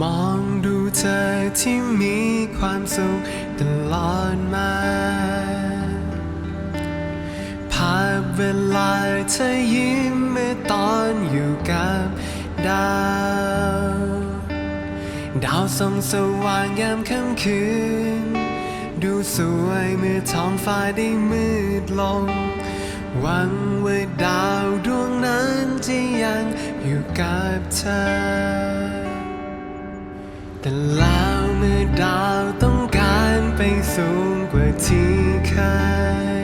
มองดูเธอที่มีความสุขตลอดมา ภาพเวลาเธอยิ้มเมื่อตอนอยู่กับดาว ดาวส่องสว่างยามค่ำคืน ดูสวยเมื่อท้องฟ้าได้มืดลง หวังว่าดาวดวงนั้นจะยังอยู่กับเธอ แต่แล้วเมื่อดาวต้องการไปสูงกว่าที่เคย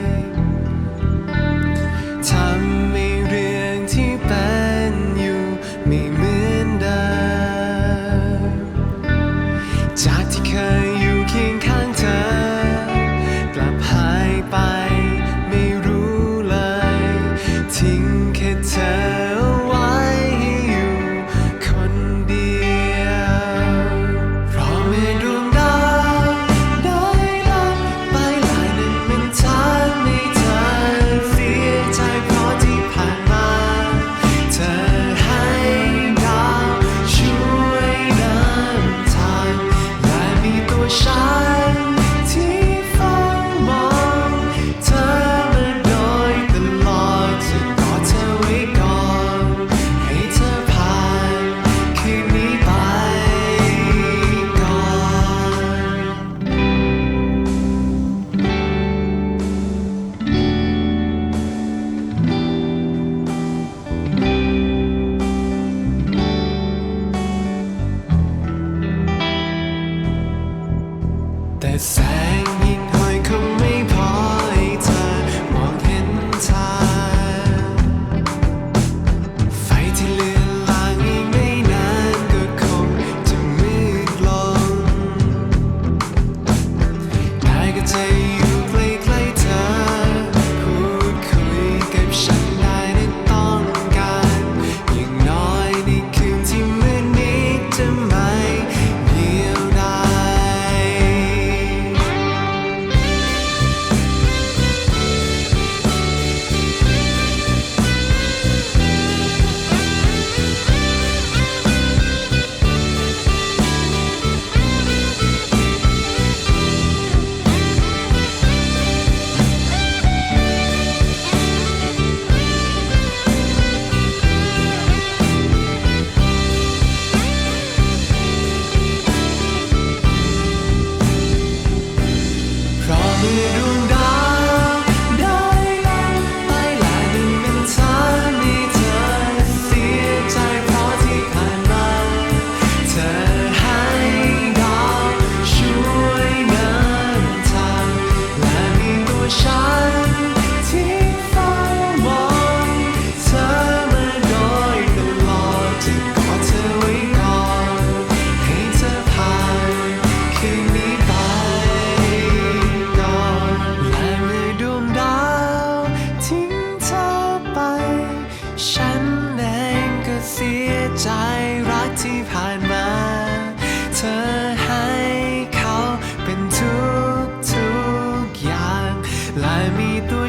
มีตั